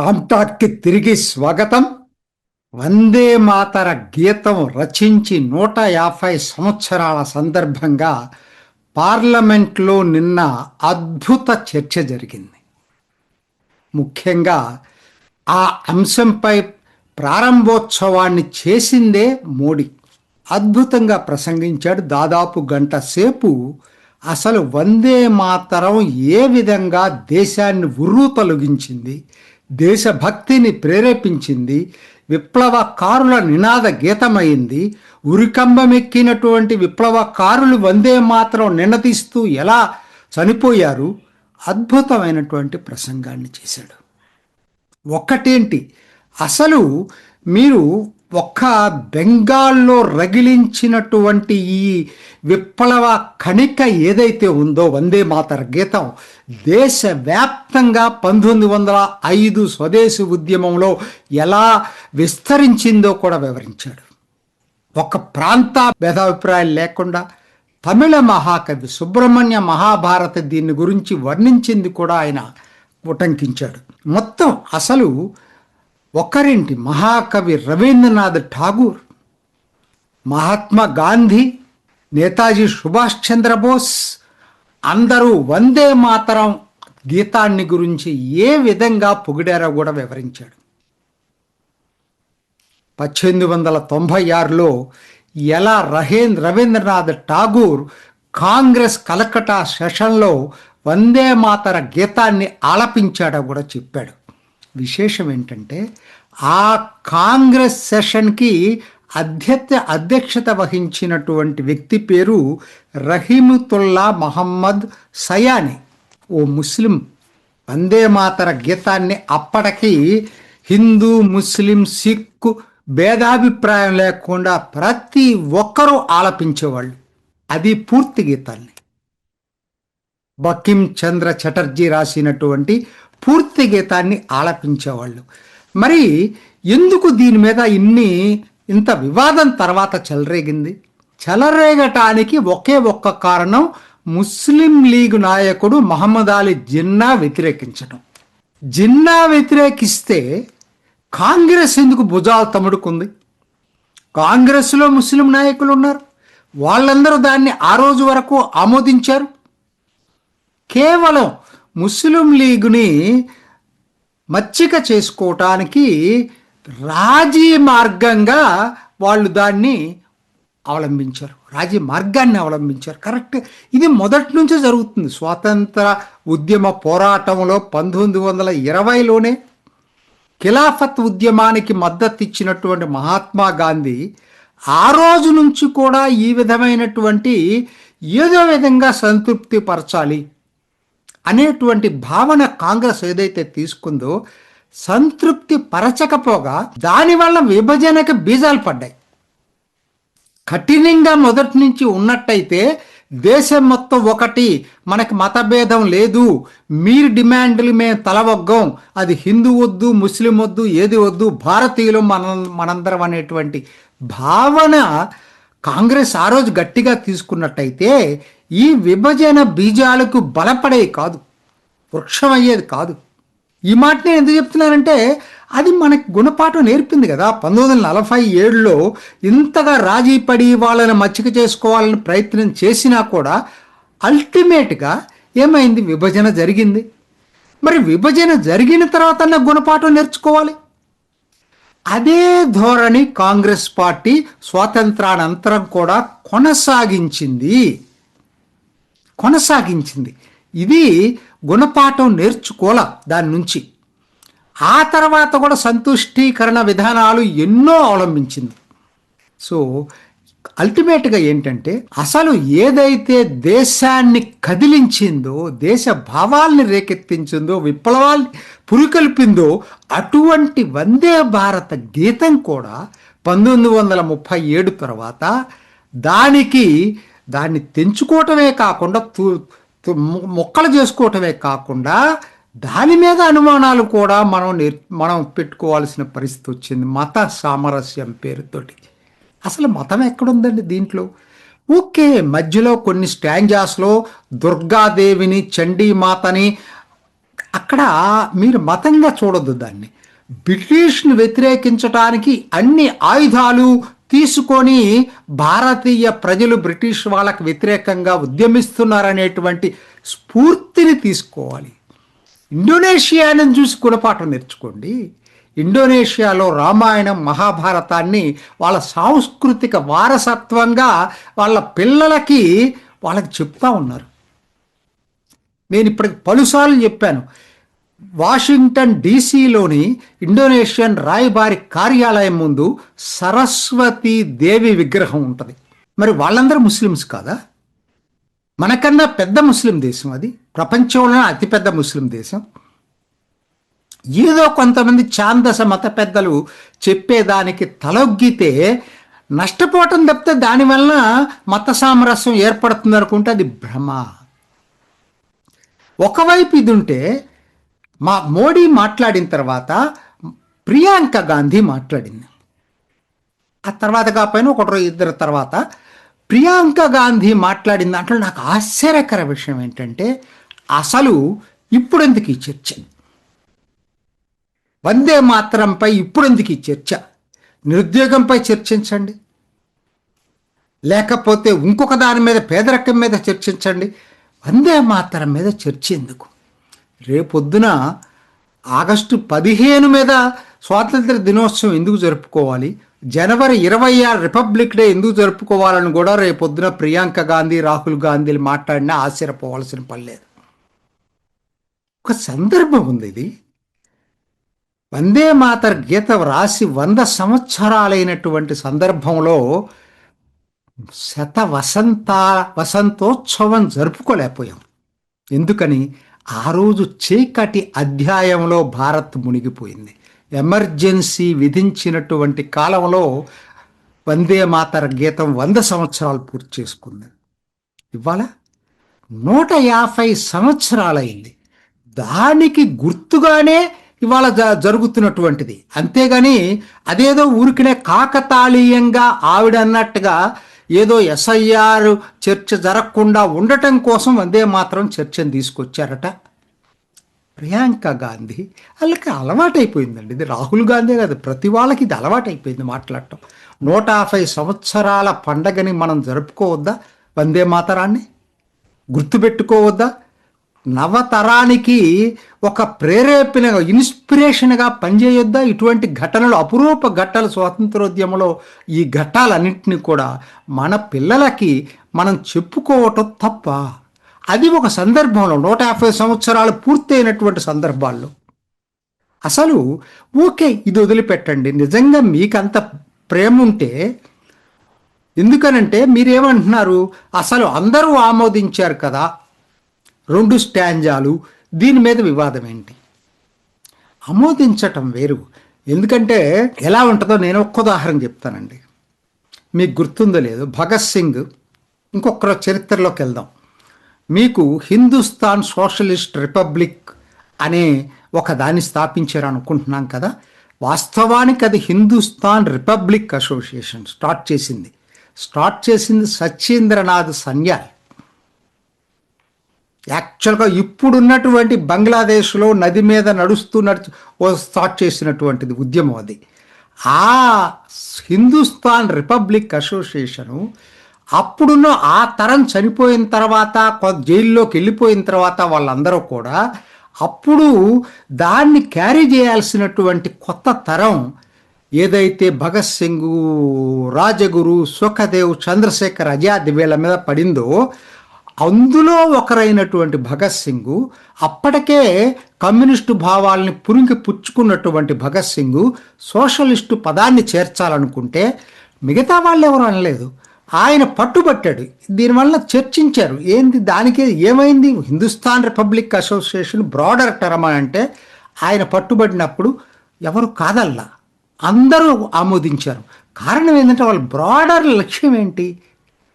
కాంటాక్ట్కి తిరిగి స్వాగతం. వందే మాతర గీతం రచించి నూట యాభై సంవత్సరాల సందర్భంగా పార్లమెంట్లో నిన్న అద్భుత చర్చ జరిగింది. ముఖ్యంగా ఆ అంశంపై ప్రారంభోత్సవాన్ని చేసిందే మోడీ. అద్భుతంగా ప్రసంగించాడు. దాదాపు గంట సేపు అసలు వందే మాతరం ఏ విధంగా దేశాన్ని ఉర్రు తొలగించింది దేశభక్తిని ప్రేరేపించింది విప్లవకారుల నినాద గీతమైంది ఉరికంబమెక్కినటువంటి విప్లవకారులు వందే మాత్రం నినదీస్తూ ఎలా చనిపోయారు? అద్భుతమైనటువంటి ప్రసంగాన్ని చేశాడు. ఒక్కటేంటి అసలు మీరు ఒక్క బెంగాల్లో రగిలించినటువంటి ఈ విప్లవ కణిక ఏదైతే ఉందో వందే మాతర గీతం దేశవ్యాప్తంగా పంతొమ్మిది వందల ఐదు స్వదేశీ ఉద్యమంలో ఎలా విస్తరించిందో కూడా వివరించాడు. ఒక ప్రాంత భేదాభిప్రాయాలు లేకుండా తమిళ మహాకవి సుబ్రహ్మణ్య మహాభారత దీని గురించి వర్ణించింది కూడా ఆయన ఉటంకించాడు. మొత్తం అసలు ఒకరింటి మహాకవి రవీంద్రనాథ్ ఠాగూర్ మహాత్మా గాంధీ నేతాజీ సుభాష్ చంద్రబోస్ అందరూ వందే మాతరం గీతాన్ని గురించి ఏ విధంగా పొగిడారో కూడా వివరించాడు. పద్దెనిమిది వందల తొంభై ఆరులో ఎలా రహేంద్ర రవీంద్రనాథ్ ఠాగూర్ కాంగ్రెస్ కలకటా సెషన్లో వందే మాతర గీతాన్ని ఆలపించాడో కూడా చెప్పాడు. విశేషం ఏంటంటే ఆ కాంగ్రెస్ సెషన్కి అధ్యక్ష అధ్యక్షత వహించినటువంటి వ్యక్తి పేరు రహీముతుల్లా మహమ్మద్ సయాని. ఓ ముస్లిం. వందే మాతర గీతాన్ని అప్పటికి హిందూ ముస్లిం సిక్కు భేదాభిప్రాయం లేకుండా ప్రతి ఒక్కరూ ఆలపించేవాళ్ళు. అది పూర్తి గీతాన్ని బకిం చంద్ర చటర్జీ రాసినటువంటి పూర్తి గీతాన్ని ఆలపించేవాళ్ళు. మరి ఎందుకు దీని మీద ఇన్ని ఇంత వివాదం తర్వాత చెలరేగింది? చెలరేగటానికి ఒకే ఒక్క కారణం ముస్లిం లీగ్ నాయకుడు మహమ్మద్ అలీ జిన్నా వ్యతిరేకించడం జిన్నా వ్యతిరేకిస్తే కాంగ్రెస్ ఎందుకు భుజాలు తముడుకుంది? కాంగ్రెస్లో ముస్లిం నాయకులు ఉన్నారు. వాళ్ళందరూ దాన్ని ఆ రోజు వరకు ఆమోదించారు. కేవలం ముస్లిం లీగ్ని మచ్చిక చేసుకోవటానికి రాజీ మార్గంగా వాళ్ళు దాన్ని అవలంబించారు. రాజీ మార్గాన్ని అవలంబించారు. కరెక్ట్. ఇది మొదటి నుంచే జరుగుతుంది. స్వాతంత్ర ఉద్యమ పోరాటంలో పంతొమ్మిది వందల ఇరవైలోనే ఖిలాఫత్ ఉద్యమానికి మద్దతు ఇచ్చినటువంటి మహాత్మా గాంధీ ఆ రోజు నుంచి కూడా ఈ విధమైనటువంటి ఏదో విధంగా సంతృప్తి పరచాలి అనేటువంటి భావన కాంగ్రెస్ ఏదైతే తీసుకుందో సంతృప్తి పరచకపోగా దానివల్ల విభజనకి బీజాలు పడ్డాయి. కఠినంగా మొదటి నుంచి ఉన్నట్టయితే దేశం మొత్తం ఒకటి మనకి మతభేదం లేదు మీరు డిమాండ్లు మేము తలవగ్గం అది హిందూ వద్దు ముస్లిం వద్దు ఏది వద్దు భారతీయులు మన మనందరం అనేటువంటి భావన కాంగ్రెస్ ఆ రోజు గట్టిగా తీసుకున్నట్టయితే ఈ విభజన బీజాలకు బలపడే కాదు వృక్షం అయ్యేది కాదు. ఈ మాట నేను ఎందుకు చెప్తున్నానంటే అది మనకి గుణపాఠం నేర్పింది కదా. పంతొమ్మిది వందల నలభై ఏడులో ఇంతగా రాజీ పడి వాళ్ళని మచ్చిక చేసుకోవాలని ప్రయత్నం చేసినా కూడా అల్టిమేట్గా ఏమైంది? విభజన జరిగింది. మరి విభజన జరిగిన తర్వాత గుణపాఠం నేర్చుకోవాలి. అదే ధోరణి కాంగ్రెస్ పార్టీ స్వాతంత్రానంతరం కూడా కొనసాగించింది. కొనసాగించింది. ఇది గుణపాఠం నేర్చుకోల దాని నుంచి. ఆ తర్వాత కూడా సంతుష్టీకరణ విధానాలు ఎన్నో అవలంబించింది. సో అల్టిమేట్గా ఏంటంటే అసలు ఏదైతే దేశాన్ని కదిలించిందో దేశ భావాల్ని రేకెత్తించిందో విప్లవాల్ని పురికొల్పిందో అటువంటి వందే భారత గీతం కూడా పంతొమ్మిది వందల ముప్పై ఏడు తర్వాత దానికి దాన్ని తెంచుకోవటమే కాకుండా తు మొక్కలు చేసుకోవటమే కాకుండా దాని మీద అనుమానాలు కూడా మనం నేర్ మనం పెట్టుకోవాల్సిన పరిస్థితి వచ్చింది. మత సామరస్యం పేరుతోటి. అసలు మతం ఎక్కడుందండి దీంట్లో? ఓకే మధ్యలో కొన్ని స్టాంజాస్లో దుర్గాదేవిని చండీమాతని అక్కడ మీరు మతంగా చూడొద్దు దాన్ని. బ్రిటిష్ను వ్యతిరేకించడానికి అన్ని ఆయుధాలు తీసుకొని భారతీయ ప్రజలు బ్రిటిష్ వాళ్ళకు వ్యతిరేకంగా ఉద్యమిస్తున్నారనేటువంటి స్ఫూర్తిని తీసుకోవాలి. ఇండోనేషియాను చూసి గుణపాఠం నేర్చుకోండి. ఇండోనేషియాలో రామాయణం మహాభారతాన్ని వాళ్ళ సాంస్కృతిక వారసత్వంగా వాళ్ళ పిల్లలకి వాళ్ళకి చెప్తా ఉన్నారు. నేను ఇప్పటికి పలుసార్లు చెప్పాను. వాషింగ్టన్ డీసీలోని ఇండోనేషియన్ రాయబారి కార్యాలయం ముందు సరస్వతి దేవి విగ్రహం ఉంటుంది. మరి వాళ్ళందరూ ముస్లిమ్స్ కాదా? మనకన్నా పెద్ద ముస్లిం దేశం అది. ప్రపంచంలోనే అతిపెద్ద ముస్లిం దేశం. ఏదో కొంతమంది ఛాందస మత పెద్దలు చెప్పేదానికి తలొగ్గితే నష్టపోవటం తప్పితే దానివల్ల మత సామరస్యం ఏర్పడుతుంది అనుకుంటే అది భ్రమ. ఒకవైపు ఇది ఉంటే మా మోడీ మాట్లాడిన తర్వాత ప్రియాంక గాంధీ మాట్లాడింది. ఆ తర్వాత కాకపోయినా ఒకటి ఇద్దరు తర్వాత ప్రియాంక గాంధీ మాట్లాడిన దాంట్లో నాకు ఆశ్చర్యకర విషయం ఏంటంటే అసలు ఇప్పుడెందుకు ఈ చర్చ? వందే మాత్రంపై ఇప్పుడెందుకు ఈ చర్చ? నిరుద్యోగంపై చర్చించండి. లేకపోతే ఇంకొక దాని మీద పేదరికం మీద చర్చించండి. వందే మాతరం మీద చర్చ ఎందుకు? రేపొద్దున ఆగస్టు పదిహేను మీద స్వాతంత్ర దినోత్సవం ఎందుకు జరుపుకోవాలి? జనవరి ఇరవై ఆరు రిపబ్లిక్ డే ఎందుకు జరుపుకోవాలని కూడా రేపొద్దున ప్రియాంక గాంధీ రాహుల్ గాంధీలు మాట్లాడినా ఆశ్చర్యపోవాల్సిన పని లేదు. ఒక సందర్భం ఉంది ఇది. వందే మాతర్ గీత వ్రాసి వంద సంవత్సరాలైనటువంటి సందర్భంలో శత వసంత వసంతోత్సవం జరుపుకోలేకపోయాం. ఎందుకని? ఆ రోజు చీకటి అధ్యాయంలో భారత్ మునిగిపోయింది. ఎమర్జెన్సీ విధించినటువంటి కాలంలో వందే మాతర గీతం వంద సంవత్సరాలు పూర్తి చేసుకుంది. ఇవాళ నూట యాభై సంవత్సరాలైంది. దానికి గుర్తుగానే ఇవాళ జ జరుగుతున్నటువంటిది. అంతేగాని అదేదో ఊరికినే కాకతాళీయంగా ఆవిడ అన్నట్టుగా ఏదో ఎస్ఐఆర్ చర్చ జరగకుండా ఉండటం కోసం వందే మాత్రం చర్చను తీసుకొచ్చారట. ప్రియాంక గాంధీ వాళ్ళకి అలవాటైపోయిందండి. ఇది రాహుల్ గాంధీ కాదు ప్రతి వాళ్ళకి ఇది అలవాటైపోయింది మాట్లాడటం. నూట యాభై సంవత్సరాల పండగని మనం జరుపుకోవద్దా? వందే మాతరాన్ని? గుర్తుపెట్టుకోవద్దా? నవతరానికి ఒక ప్రేరేపణ ఇన్స్పిరేషన్గా పనిచేయొద్దా? ఇటువంటి ఘటనలు అపురూప ఘట్టాలు స్వాతంత్రోద్యమంలో ఈ ఘట్టాలన్నింటినీ కూడా మన పిల్లలకి మనం చెప్పుకోవటం తప్ప అది ఒక సందర్భంలో నూట యాభై సంవత్సరాలు పూర్తయినటువంటి సందర్భాల్లో. అసలు ఓకే ఇది వదిలిపెట్టండి. నిజంగా మీకంత ప్రేమ ఉంటే ఎందుకనంటే మీరేమంటున్నారు? అసలు అందరూ ఆమోదించారు కదా. రెండు స్టాంజాలు దీని మీద వివాదం ఏంటి? ఆమోదించటం వేరు. ఎందుకంటే ఎలా ఉంటుందో నేను ఒక్క ఉదాహరణ చెప్తానండి. మీకు గుర్తుందో లేదు భగత్ సింగ్ ఇంకొక చరిత్రలోకి వెళ్దాం. మీకు హిందుస్థాన్ సోషలిస్ట్ రిపబ్లిక్ అనే ఒక దాన్ని స్థాపించారు అనుకుంటున్నాం కదా. వాస్తవానికి అది హిందుస్థాన్ రిపబ్లిక్ అసోసియేషన్ స్టార్ట్ చేసింది. స్టార్ట్ చేసింది సత్యేంద్రనాథ్ సన్యాల్. యాక్చువల్గా ఇప్పుడున్నటువంటి బంగ్లాదేశ్లో నది మీద నడుస్తూ నడుచు ఓ స్టార్ట్ చేసినటువంటిది ఉద్యమం అది. ఆ హిందుస్థాన్ రిపబ్లిక్ అసోసియేషను అప్పుడున్న ఆ తరం చనిపోయిన తర్వాత కొ- జైల్లోకి వెళ్ళిపోయిన తర్వాత వాళ్ళందరూ కూడా అప్పుడు దాన్ని క్యారీ చేయాల్సినటువంటి కొత్త తరం ఏదైతే భగత్ సింగ్ రాజగురు సుఖదేవ్ చంద్రశేఖర్ ఆజాద్ వీళ్ళ మీద పడిందో అందులో ఒకరైనటువంటి భగత్ సింగ్ అప్పటికే కమ్యూనిస్టు భావాల్ని పురుంగి పుచ్చుకున్నటువంటి భగత్ సింగ్ సోషలిస్టు పదాన్ని చేర్చాలనుకుంటే మిగతా వాళ్ళు ఎవరు అనలేదు. ఆయన పట్టుబట్టాడు. దీనివల్ల చర్చించారు. ఏంది దానికి ఏమైంది? Hindustan Republic Association broader term అని అంటే ఆయన పట్టుబడినప్పుడు ఎవరు కాదల్లా. అందరూ ఆమోదించారు. కారణం ఏంటంటే వాళ్ళ బ్రాడర్ లక్ష్యం ఏంటి?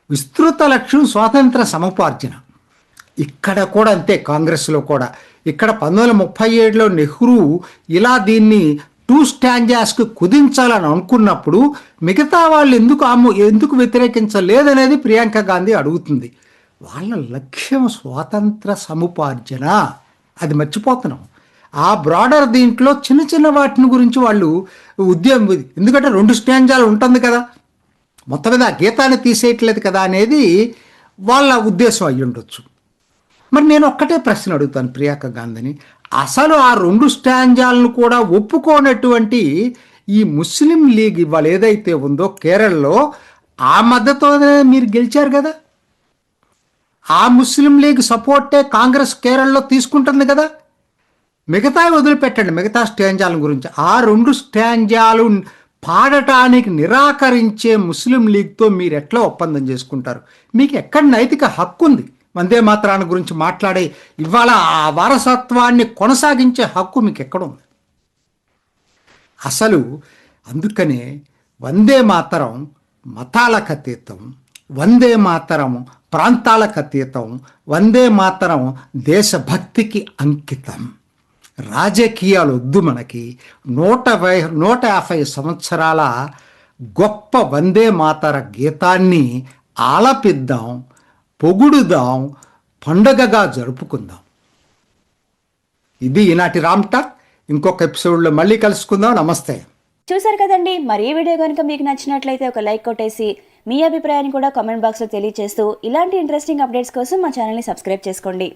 విస్తృత లక్ష్యం స్వాతంత్ర సమపార్జన. ఇక్కడ కూడా అంతే కాంగ్రెస్లో కూడా. ఇక్కడ పంతొమ్మిది వందల ముప్పై ఏడులో నెహ్రూ ఇలా దీన్ని టూ స్టాంజాస్కి కుదించాలని అనుకున్నప్పుడు మిగతా వాళ్ళు ఎందుకు ఆమో ఎందుకు వ్యతిరేకించలేదనేది ప్రియాంక గాంధీ అడుగుతుంది. వాళ్ళ లక్ష్యం స్వాతంత్ర సముపార్జన. అది మర్చిపోతున్నాం. ఆ బ్రాడర్ దీంట్లో చిన్న చిన్న వాటిని గురించి వాళ్ళు ఉద్యమం ఎందుకంటే రెండు స్టాంజాలు ఉంటుంది కదా. మొత్తం మీద ఆ గీతాన్ని తీసేయట్లేదు కదా అనేది వాళ్ళ ఉద్దేశం అయ్యి ఉండొచ్చు. మరి నేను ఒక్కటే ప్రశ్న అడుగుతాను ప్రియాంక గాంధీని. అసలు ఆ రెండు స్టాంజాలను కూడా ఒప్పుకోనటువంటి ఈ ముస్లిం లీగ్ ఇవాళ ఏదైతే ఉందో కేరళలో ఆ మద్దతుతోనే మీరు గెలిచారు కదా. ఆ ముస్లిం లీగ్ సపోర్టే కాంగ్రెస్ కేరళలో తీసుకుంటుంది కదా. మిగతా వదిలిపెట్టండి మిగతా స్టాంజాల గురించి. ఆ రెండు స్టాంజాలు పాడటానికి నిరాకరించే ముస్లిం లీగ్తో మీరు ఎట్లా ఒప్పందం చేసుకుంటారు? మీకు ఎక్కడ నైతిక హక్కు ఉంది వందే మాత్రాన్ని గురించి మాట్లాడే ఇవాళ ఆ వారసత్వాన్ని కొనసాగించే హక్కు మీకు ఎక్కడ ఉంది అసలు అందుకనే వందే మాతరం మతాలకు అతీతం వందే మాతరం ప్రాంతాలకు అతీతం వందే మాతరం దేశభక్తికి అంకితం. రాజకీయాలు వద్దు మనకి. నూట వై నూట యాభై సంవత్సరాల గొప్ప వందే మాతర గీతాన్ని ఆలపిద్దాం పొగుడుదాం పండగగా జరుపుకుందాం. ఇది ఈనాటి రామ్ టాక్. ఇంకొక ఎపిసోడ్లో మళ్ళీ కలుసుకుందాం. నమస్తే. చూసారు కదండి మరి ఈ వీడియో కనుక మీకు నచ్చినట్లయితే ఒక లైక్ కొట్టేసి మీ అభిప్రాయాన్ని కూడా కామెంట్ బాక్స్లో తెలియజేస్తూ ఇలాంటి ఇంట్రెస్టింగ్ అప్డేట్స్ కోసం మా ఛానల్ని సబ్స్క్రైబ్ చేసుకోండి.